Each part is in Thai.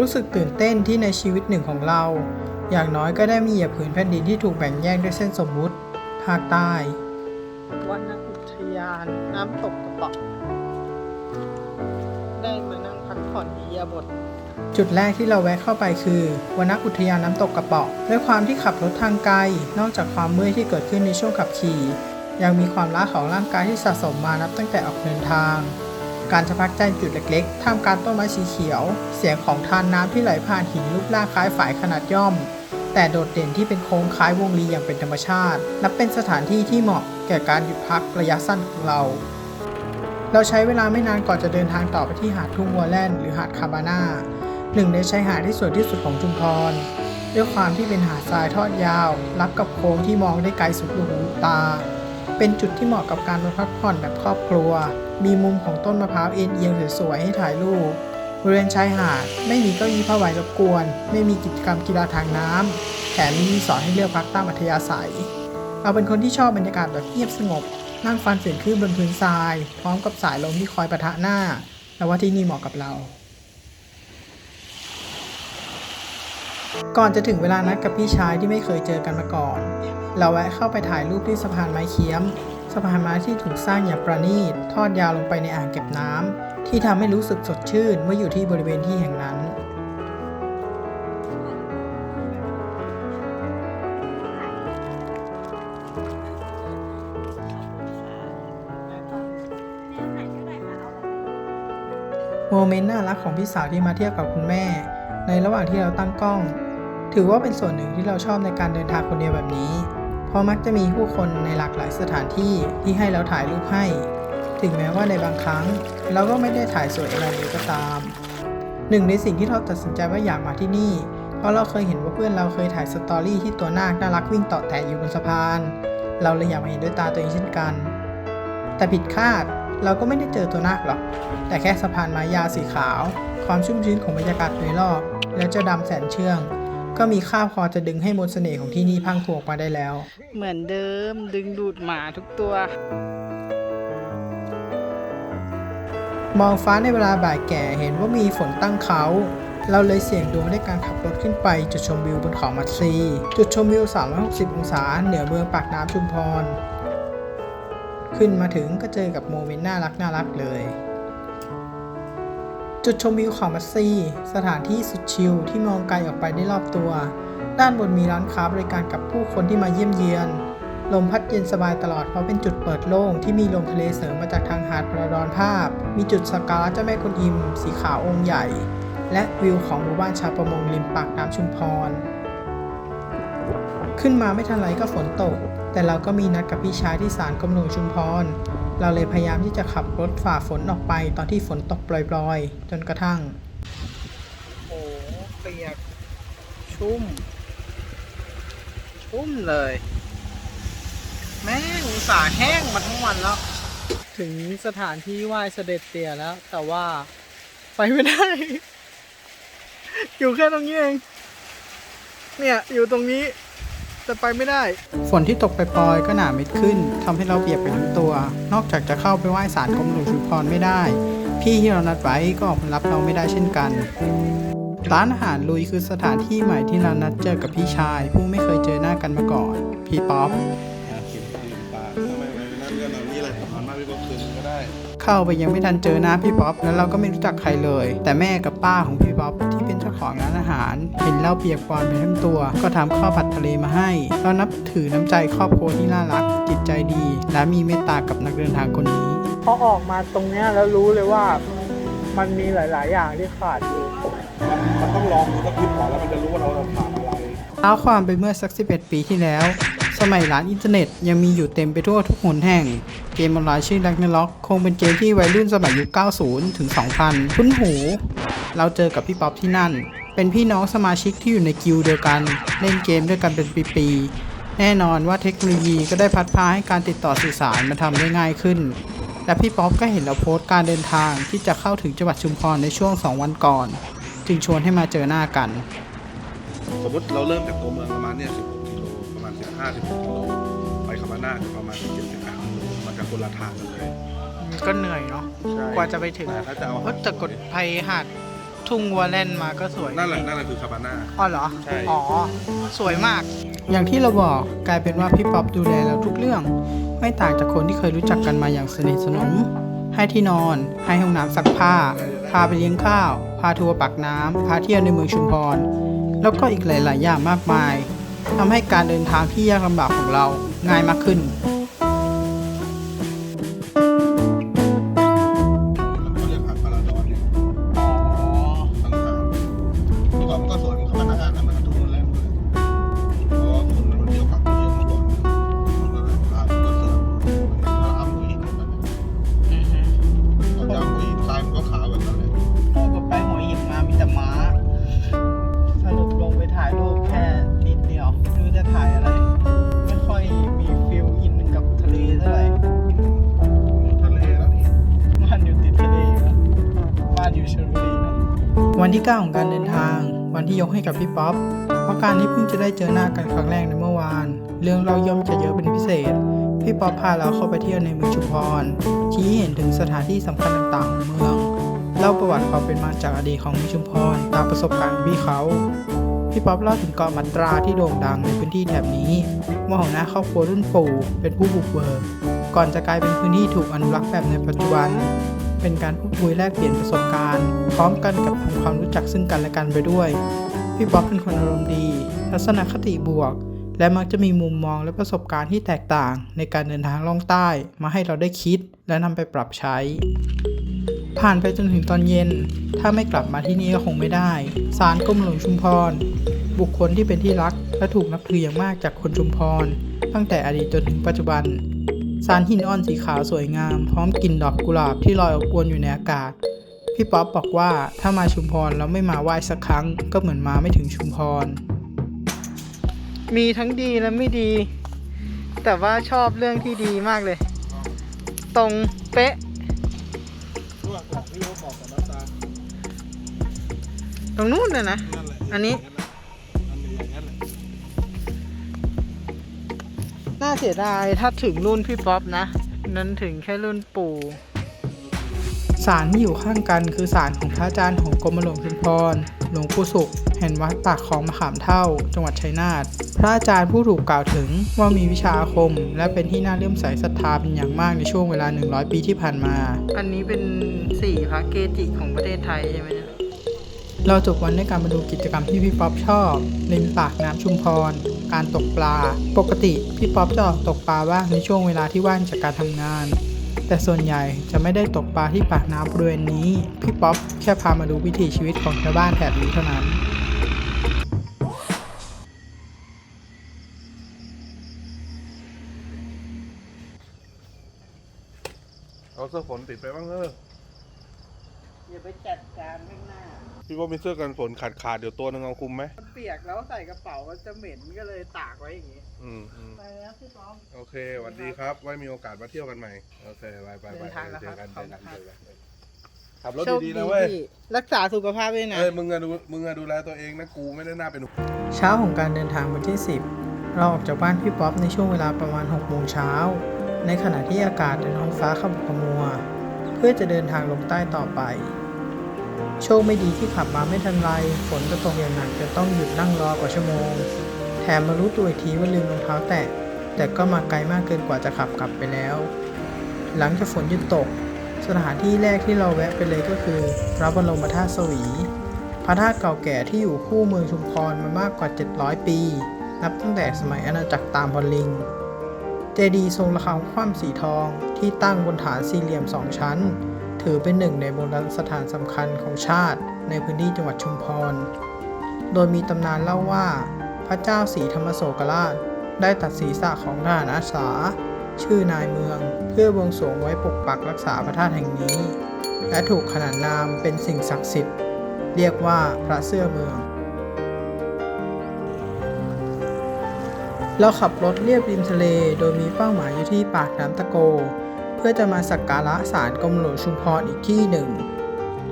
รู้สึกตื่นเต้นที่ในชีวิตหนึ่งของเรา อย่างน้อยก็ได้มีเหยียบผืนแผ่นดินที่ถูกแบ่งแยกด้วยเส้นสมมุติภาคใต้วันอุทยานน้ำตกกระเปาะได้มานั่งพักผ่อนอิริยาบถจุดแรกที่เราแวะเข้าไปคือวนอุทยานน้ำตกกระเปาะด้วยความที่ขับรถทางไกล นอกจากความเมื่อยที่เกิดขึ้นในช่วงขับขี่ ยังมีความล้าของร่างกายที่สะสมมานับตั้งแต่ออกเดินทาง การจะพักใจจุดเล็กๆ ท่ามกลางต้นไม้สีเขียว เสียงของทานน้ำที่ไหลผ่านหินรูปร่างคล้ายฝายขนาดย่อม แต่โดดเด่นที่เป็นโค้งคล้ายวงรีอย่างเป็นธรรมชาติ นับเป็นสถานที่ที่เหมาะแก่การหยุดพักระยะสั้นของเรา เราใช้เวลาไม่นานก่อนจะเดินทางต่อไปที่หาดทุ่งวัวแล่นหรือหาดคาบาน่าหนึ่งในชายหาดที่สวยที่สุดของชุมพรด้วยความที่เป็นหาดทรายทอดยาว รับกับโค้งที่มองได้ไกลสุดลูกหูลูกตา เป็นจุดที่เหมาะกับการมาพักผ่อนแบบครอบครัว มีมุมของต้นมะพร้าวเอ็นเอียงสวยๆให้ถ่ายรูป บริเวณชายหาดไม่มีเก้าอี้ผ้าใบรบกวน ไม่มีกิจกรรมกีฬาทางน้ำแถมมีรีสอร์ทให้เลือกพักตามอัธยาศัย เราเป็นคนที่ชอบบรรยากาศแบบเงียบสงบ นั่งฟันเสียงคลื่นบนพื้นทราย พร้อมกับสายลมที่คอยปะทะหน้าแล้วว่าที่นี่เหมาะกับเราก่อนจะถึงเวลานัดกับพี่ชายที่ไม่เคยเจอกันมาก่อน เราแวะเข้าไปถ่ายรูปที่สะพานไม้เคี้ยม สะพานไม้ที่ถูกสร้างอย่างประณีต ทอดยาวลงไปในอ่างเก็บน้ำที่ทำให้รู้สึกสดชื่นเมื่ออยู่ที่บริเวณที่แห่งนั้นโมเมนต์น่ารักของพี่สาวที่มาเที่ยวกับคุณแม่ ในระหว่างที่เราตั้งกล้อง ถือว่าเป็นส่วนหนึ่งที่เราชอบในการเดินทางคนเดียวแบบนี้ เพราะมักจะมีผู้คนในหลากหลายสถานที่ที่ให้เราถ่ายรูปให้ ถึงแม้ว่าในบางครั้ง เราก็ไม่ได้ถ่ายสวยอะไรเลยก็ตาม หนึ่งในสิ่งที่เราตัดสินใจว่าอยากมาที่นี่ เพราะเราเคยเห็นว่าเพื่อนเราเคยถ่ายสตอรี่ที่ตัวนาคน่ารักวิ่งต่อแถอยู่บนสะพาน เราเลยอยากมาเห็นด้วยตาตัวเองเช่นกัน แต่ผิดคาดเราก็ไม่ได้เจอตัวนาคหรอก แต่แค่สะพานไม้ยาสีขาว ความชุ่มชื้นของบรรยากาศโดยรอบ และเจ้าดำแสนเชื่อง ก็มีค่าพอจะดึงให้มนต์เสน่ห์ของที่นี่พังถูกมาได้แล้ว เหมือนเดิมดึงดูดหมาทุกตัว มองฟ้าในเวลาบ่ายแก่เห็นว่ามีฝนตั้งเขา เราเลยเสี่ยงดวงด้วยการขับรถขึ้นไปจุดชมวิวบนเขามัดซี จุดชมวิว 360 องศา เหนือเมืองปากน้ำชุมพร ขึ้นมาถึงก็เจอกับโมเมนต์น่ารักน่ารักเลย จุดชมวิวเขามัดซีสถานที่สุดชิลที่มองไกลออกไปได้รอบตัว ด้านบนมีร้านค้าบริการกับผู้คนที่มาเยี่ยมเยียน ลมพัดเย็นสบายตลอดเพราะเป็นจุดเปิดโล่งที่มีลมทะเลเสริมมาจากทางหาดประดอนภาพ มีจุดสักการะเจ้าแม่กวนอิม สีขาวองค์ใหญ่ และวิวของหมู่บ้านชาวประมงริมปากน้ำชุมพร ขึ้นมาไม่ทันไรก็ฝนตก แต่เราก็มีนัดกับพี่ชายที่ศาลกรมหลวงชุมพร เราเลยพยายามที่จะขับรถฝ่าฝนออกไป ตอนที่ฝนตกปล่อยๆ จนกระทั่ง โอ้เปียก ชุ่ม ชุ่มเลย แม่งอุตส่าห์แห้งมาทั้งวันแล้ว ถึงสถานที่ไหว้เสด็จเตี่ยแล้ว แต่ว่าไปไม่ได้ อยู่แค่ตรงนี้เอง เนี่ย อยู่ตรงนี้ แต่ไปไม่ได้ ฝนที่ตกไปปลอยก็หนาเม็ดขึ้นทำให้เราเปียกไปทั้งตัว นอกจากจะเข้าไปไหว้ศาลกรมหลวงชุมพรไม่ได้ พี่ที่เรานัดไว้ก็ออกมารับเราไม่ได้เช่นกันร้านอาหารลุยคือสถานที่ใหม่ที่เรานัดเจอกับพี่ชาย ผู้ไม่เคยเจอหน้ากันมาก่อน พี่ป๊อปเข้าไปยังไม่ทันเจอหน้าพี่ป๊อปแล้วเราก็ไม่รู้จักใครเลย แต่แม่กับป้าของพี่ป๊อป ของร้านอาหาร เห็นเราเปียกปอนไปทั้งตัว ก็ทำข้าวผัดทะเลมาให้ เรานับถือน้ำใจครอบครัวที่น่ารัก จิตใจดี และมีเมตตากับนักเดินทางคนนี้พอออกมาตรงเนี้ยแล้วรู้เลยว่ามันมีหลาย ๆ อย่างที่ขาดอยู่มันต้องลองดูสักทีก่อนแล้วมันจะรู้ว่าเราผ่านอะไรเท้าความไปเมื่อสัก 11 ปีที่แล้ว สมัยร้านอินเทอร์เน็ตยังมีอยู่เต็มไปทั่วทุกหนแห่ง เกมออนไลน์ชื่อ Ragnarok คงเป็นเกมที่วัยรุ่นสมัยยุค 90 ถึง 2000 คุ้นหู เราเจอกับพี่ป๊อปที่นั่น เป็นพี่น้องสมาชิกที่อยู่ในกิลด์เดียวกัน เล่นเกมด้วยกันเป็นปีๆ แน่นอนว่าเทคโนโลยีก็ได้พัดพาให้การติดต่อสื่อสารมาทำได้ง่ายขึ้น และพี่ป๊อปก็เห็นเราโพสต์การเดินทางที่จะเข้าถึงจังหวัดชุมพรในช่วง 2 วันก่อน จึงชวนให้มาเจอหน้ากัน สมมติเราเริ่มจากตัวเมืองประมาณเนี่ย16กิโลประมาณ 15 16กิโลไปคามาน่าจะประมาณ70กิโลมันจะคนละทางกันเลย ก็เหนื่อยเนาะ ใช่กว่าจะไปถึงแต่ถ้าจะเอาเฮ้ยแต่กดภัยหาด ทุ่งวัวเล่นมาก็สวยนั่นแหละนั่นแหละคือคาบาน่า อ๋อเหรอ ใช่ อ๋อ สวยมาก อย่างที่เราบอกกลายเป็นว่าพี่ป๊อปดูแลเราทุกเรื่อง ไม่ต่างจากคนที่เคยรู้จักกันมาอย่างสนิทสนม ให้ที่นอน ให้ห้องน้ำซักผ้า พาไปเลี้ยงข้าว พาทัวร์ปักน้ำพาเที่ยวในเมืองชุมพร แล้วก็อีกหลาย ๆ อย่างมากมายทำให้การเดินทางที่ยากลำบากของเราง่ายมากขึ้น วันที่ 9 ของการเดินทาง วันที่ยกให้กับพี่ป๊อป เพราะการที่เพิ่งจะได้เจอหน้ากันครั้งแรกในเมื่อวาน เรื่องเราย่อมจะเยอะเป็นพิเศษ พี่ป๊อปพาเราเข้าไปเที่ยวในเมืองชุมพร ชี้เห็นถึงสถานที่สำคัญต่างๆของเมือง เล่าประวัติความเป็นมาจากอดีตของเมืองชุมพรตามประสบการณ์พี่เขาพี่ป๊อปเล่าถึงเกาะมัตราที่โด่งดังในพื้นที่แถบนี้ว่าหัวหน้าครอบครัวรุ่นปู่เป็นผู้บุกเบิกก่อนจะกลายเป็นพื้นที่ถูกอนุรักษ์แบบในปัจจุบัน เป็นการพูดคุยแลกเปลี่ยนประสบการณ์ พร้อมกันกับทำความรู้จักซึ่งกันและกันไปด้วย พี่ป๊อปเป็นคนอารมณ์ดี ทัศนคติบวก และมักจะมีมุมมองและประสบการณ์ที่แตกต่าง ในการเดินทางล่องใต้มาให้เราได้คิด และนำไปปรับใช้ ผ่านไปจนถึงตอนเย็น ถ้าไม่กลับมาที่นี่ก็คงไม่ได้ศาลกรมหลวงชุมพร บุคคลที่เป็นที่รักและถูกนับถืออย่างมากจากคนชุมพร ตั้งแต่อดีตจนถึงปัจจุบัน สารหินอ่อนสีขาวสวยงาม พร้อมกลิ่นดอกกุหลาบที่ลอยอบอวนอยู่ในอากาศ พี่ป๊อปบอกว่าถ้ามาชุมพรแล้วไม่มาไหว้สักครั้ง ก็เหมือนมาไม่ถึงชุมพร มีทั้งดีและไม่ดี แต่ว่าชอบเรื่องที่ดีมากเลย ตรงเป๊ะตรงนู้นน่ะนะ อันนี้ น่าเสียดายถ้าถึงรุ่นพี่ป๊อปนะ นั้นถึงแค่รุ่นปู่ศาลที่อยู่ข้างกันคือศาลของพระอาจารย์ของกรมหลวงชุมพร หลวงปู่สุข แห่งวัดปากของมะขามเท่า จังหวัดชัยนาท พระอาจารย์ผู้ถูกกล่าวถึงว่ามีวิชาอาคม และเป็นที่น่าเลื่อมใสศรัทธาเป็นอย่างมากในช่วงเวลา 100 ปีที่ผ่านมา อันนี้เป็นสี่พระเกจิของประเทศไทยใช่ไหมเนี่ย เราจบวันด้วยการมาดูกิจกรรมที่พี่ป๊อปชอบริมปากน้ำชุมพร การตกปลา ปกติพี่ป๊อปจะออกตกปลาบ้างในช่วงเวลาที่ว่างจากการทำงาน แต่ส่วนใหญ่จะไม่ได้ตกปลาที่ปากน้ำบริเวณนี้ พี่ป๊อปแค่พามาดูวิถีชีวิตของชาวบ้านแถบนี้เท่านั้นเอาเสื้อฝนติดไปบ้างเอออย่าไปจัดการข้างหน้า พี่ว่ามีเสื้อกันฝนขาดขาดๆเดี๋ยวตัวหนึงเอาคุมไหมมันเปียกแล้วใส่กระเป๋ามันจะเหม็นก็เลยตากไว้อย่างนี้ อืมอืมไปแล้วพี่ป๊อปโอเคสวัสดีครับ ไว้มีโอกาสมาเที่ยวกันใหม่ โอเคไปไปไปเดินทางแล้วเจอกันครัเจบอกันขอบคุณครับเจอกันขับรถดีๆนะเว้ย พี่รักษาสุขภาพด้วยนะ เอ้ยมึงอะดูมึงอะดูแลตัวเองนะกูไม่ได้น่าเป็นห่วง เช้าของการเดินทางวันที่ 10 เราออกจากบ้านพี่ป๊อปในช่วงเวลาประมาณ6โมงเช้า ในขณะที่อากาศในท้องฟ้าขมุกขมัว เพื่อจะเดินทางลงใต้ต่อไป โชคไม่ดีที่ขับมาไม่ทันไรฝนก็ตกอย่างหนักจนต้องหยุดนั่งรอกว่าชั่วโมง แถมมารู้ตัวอีกทีว่าลืมรองเท้าแตะ แต่ก็มาไกลมากเกินกว่าจะขับกลับไปแล้ว หลังจากฝนหยุดตก สถานที่แรกที่เราแวะไปเลยก็คือพระบรมธาตุสวี พระธาตุเก่าแก่ที่อยู่คู่เมืองชุมพรมามากกว่า 700 ปี นับตั้งแต่สมัยอาณาจักรตามพอลิง เจดีย์ทรงระฆังคว่ำสีทองที่ตั้งบนฐานสี่เหลี่ยมสองชั้น ถือเป็นหนึ่งในโบราณสถานสำคัญของชาติในพื้นที่จังหวัดชุมพร โดยมีตำนานเล่าว่า พระเจ้าศรีธรรมโศกราช ได้ตัดศีรษะของทหารอาสา ชื่อนายเมือง เพื่อบวงสรวงไว้ปกปักรักษาพระธาตุแห่งนี้ และถูกขนานนามเป็นสิ่งศักดิ์สิทธิ์ เรียกว่าพระเสื้อเมือง เราขับรถเลียบริมทะเลโดยมีเป้าหมายอยู่ที่ปากน้ำตะโก เพื่อจะมาสักการะศาลกรมหลวงชุมพรอีกที่หนึ่ง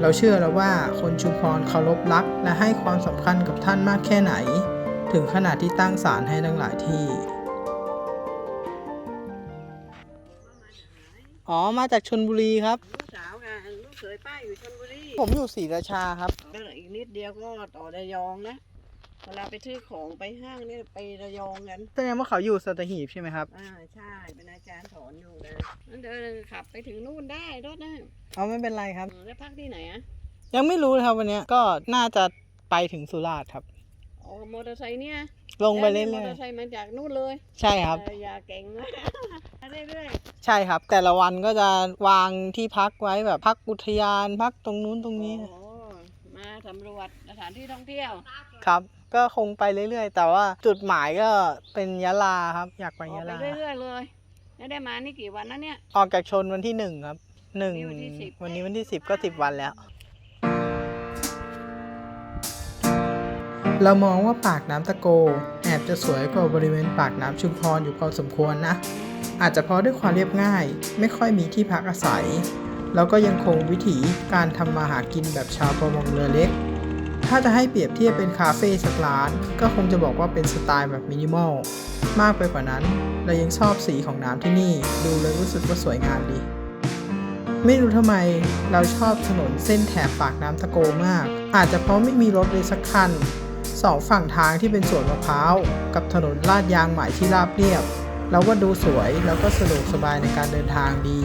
เราเชื่อแล้วว่าคนชุมพรเคารพรัก และให้ความสำคัญกับท่านมากแค่ไหน ถึงขนาดที่ตั้งศาลให้ตั้งหลายที่ อ๋อมาจากชนบุรีครับ ลูกสาวค่ะลูกเคยป้าอยู่ชลบุรีผมอยู่ศรีราชาครับก็อีกนิดเดียวก็ต่อระยองนะ เวลาไปซื้อของไปห้างเนี่ยไประยองกันแสดงว่าเขาอยู่สัตหีบใช่ไหมครับ อ่าใช่เป็นอาจารย์สอนอยู่นะนั่นเดินขับไปถึงนู่นได้รถนะเอาไม่เป็นไรครับเออแล้วพักที่ไหนอะยังไม่รู้เลยครับวันเนี้ยก็น่าจะไปถึงสุราษฎร์ครับอ๋อมอเตอร์ไซค์เนี่ยลงไปเรื่มออเตอยร์ไซค์มาจากนู่นเลยๆใช่ครับเอออย่าเก่งนะเรื่อยใช่ครับ แต่ละวันก็จะวางที่พักไว้แบบพักอุทยานพักตรงนู้นตรงๆนี้โอ้ มาสำรวจสถานที่ท่องเที่ยวครับ ก็คงไปเรื่อย ๆ แต่ว่าจุดหมายก็เป็นยะลาครับ อยากไปออกยะไปลาเรื่อยๆเลยแล้วได้มานี่กี่วันนะเนี่ย ออกจากชนวันที่หนึ่งครับหนึ่งวันนี้วันที่สิบวันนี้วันที่สิบก็สิบวันแล้ว เรามองว่าปากน้ำตะโก แอบจะสวยกว่าบริเวณปากน้ำชุมพรอยู่พอสมควรนะ อาจจะเพราะด้วยความเรียบง่าย ไม่ค่อยมีที่พักอาศัย แล้วก็ยังคงวิถีการทำมาหากินแบบชาวประมงเรือเล็ก ถ้าจะให้เปรียบเทียบเป็นคาเฟ่สักร้าน ก็คงจะบอกว่าเป็นสไตล์แบบมินิมอล มากไปกว่านั้น เรายังชอบสีของน้ำที่นี่ ดูเลยรู้สึกว่าสวยงามดีไม่รู้ทำไมเราชอบถนนเส้นแถบปากน้ำตะโกมาก อาจจะเพราะไม่มีรถเลยสักคันสองฝั่งทางที่เป็นสวนมะพร้าว กับถนนลาดยางใหม่ที่ราบเรียบ เราว่าดูสวยแล้วก็สะดวกสบายในการเดินทางดี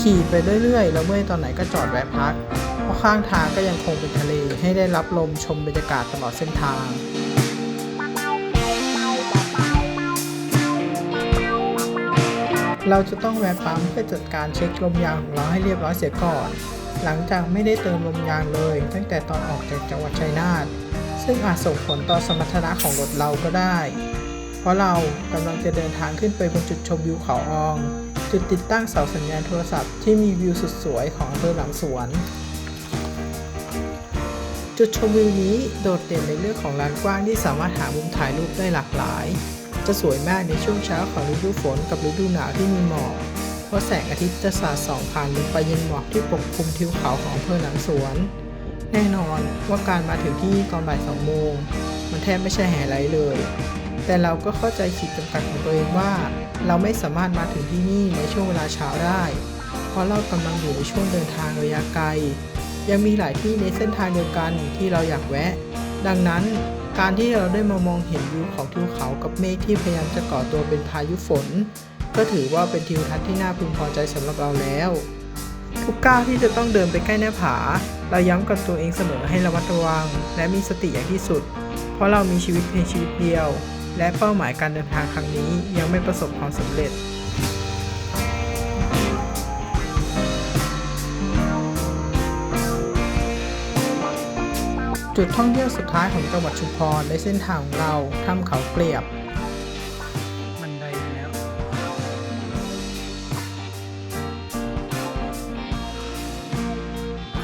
ขี่ไปเรื่อยๆ แล้วเมื่อตอนไหนก็จอดแวะพัก เพราะข้างทางก็ยังคงเป็นทะเลให้ได้รับลมชมบรรยากาศตลอดเส้นทางเราจะต้องแวะปั๊มเพื่อจัดการเช็คลมยางของเราให้เรียบร้อยเสียก่อน หลังจากไม่ได้เติมลมยางเลย ตั้งแต่ตอนออกจากจังหวัดชัยนาท ซึ่งอาจส่งผลต่อสมรรถนะของรถเราก็ได้ เพราะเรากำลังจะเดินทางขึ้นไปบนจุดชมวิวเขาออง จุดติดตั้งเสาสัญญาณโทรศัพท์ที่มีวิวสุดสวยของอำเภอหลังสวน จุดชมวิวนี้โดดเด่นในเรื่องของลานกว้างที่สามารถหามุมถ่ายรูปได้หลากหลาย จะสวยมากในช่วงเช้าของฤดูฝนกับฤดูหนาวที่มีหมอกเพราะแสงอาทิตย์จะสาดส่องผ่านลงไปยังหมอกที่ปกคลุมทิวเขาของอำเภอหลังสวน แน่นอนว่าการมาถึงที่ตอนบ่ายสองโมงมันแทบไม่ใช่แห่ไลท์เลย แต่เราก็เข้าใจขีดจำกัดของตัวเองว่า เราไม่สามารถมาถึงที่นี่ในช่วงเวลาเช้าได้ เพราะเรากำลังอยู่ในช่วงเดินทางระยะไกล ยังมีหลายที่ในเส้นทางเดียวกันที่เราอยากแวะ ดังนั้นการที่เราได้มามองเห็นวิวของทิวเขากับเมฆที่พยายามจะก่อตัวเป็นพายุฝน ก็ถือว่าเป็นทิวทัศน์ที่น่าพึงพอใจสำหรับเราแล้ว ทุกก้าวที่จะต้องเดินไปใกล้หน้าผา เราย้ำกับตัวเองเสมอให้ระมัดระวัง และมีสติอย่างที่สุด เพราะเรามีชีวิตเพียงชีวิตเดียว และเป้าหมายการเดินทางครั้งนี้ยังไม่ประสบความสำเร็จ จุดท่องเที่ยวสุดท้ายของจังหวัดชุมพรในเส้นทางของเราถ้ำเขาเกลียบมันไดแล้ว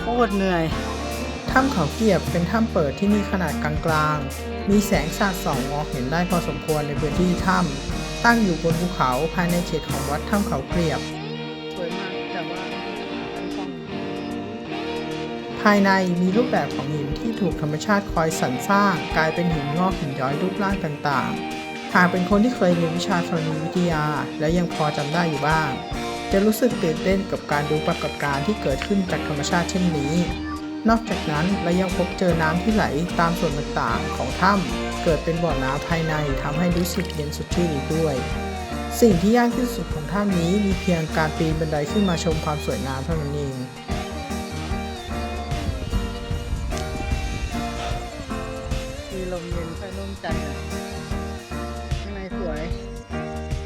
โคตรเหนื่อย ถ้ำเขาเกียบเป็นถ้ำเปิดที่มีขนาดกลางๆ มีแสงสาดส่องมองเห็นได้พอสมควรในพื้นที่ถ้ำตั้งอยู่บนภูเขาภายในเขตของวัดถ้ำเขาเกลียบ สวยมากแต่ว่าภายในมีรูปแบบของหินที่ถูกธรรมชาติคอยสรรสร้าง กลายเป็นหินงอกหินย้อยรูปร่างต่างๆ หากเป็นคนที่เคยเรียนวิชาธรณีวิทยา และยังพอจำได้อยู่บ้าง จะรู้สึกตื่นเต้นกับการดูปรากฏการณ์ที่เกิดขึ้นจากธรรมชาติเช่นนี้ นอกจากนั้นเรายังพบเจอน้ำที่ไหลตามส่วนต่างๆของถ้ำเกิดเป็นบ่อน้ำภายในทำให้รู้สึกเย็นสดชื่นอีกด้วย สิ่งที่ยากที่สุดของถ้ำนี้มีเพียงการปีนบันไดขึ้นมาชมความสวยงามเท่านั้นเองมีลมเย็นใต้ร่มจันทร์อะข้างในสวย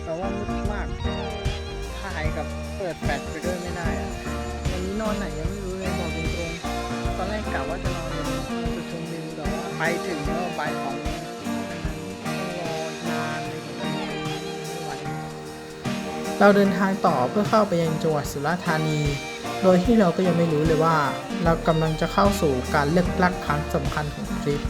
แต่ว่ามืดมาก ถ่ายกับเปิดแฟลช แรกกะว่าจะนอนบนจุดชมวิวแต่ว่าไปถึงแล้วบ่ายสองต้องรอนานเลยกว่าจะนอนไม่ไหวเราเดินทางต่อเพื่อเข้าไปยังจังหวัดสุราษฎร์ธานี โดยที่เราก็ยังไม่รู้เลยว่า เรากำลังจะเข้าสู่การเลือกลักครั้งสำคัญของทริป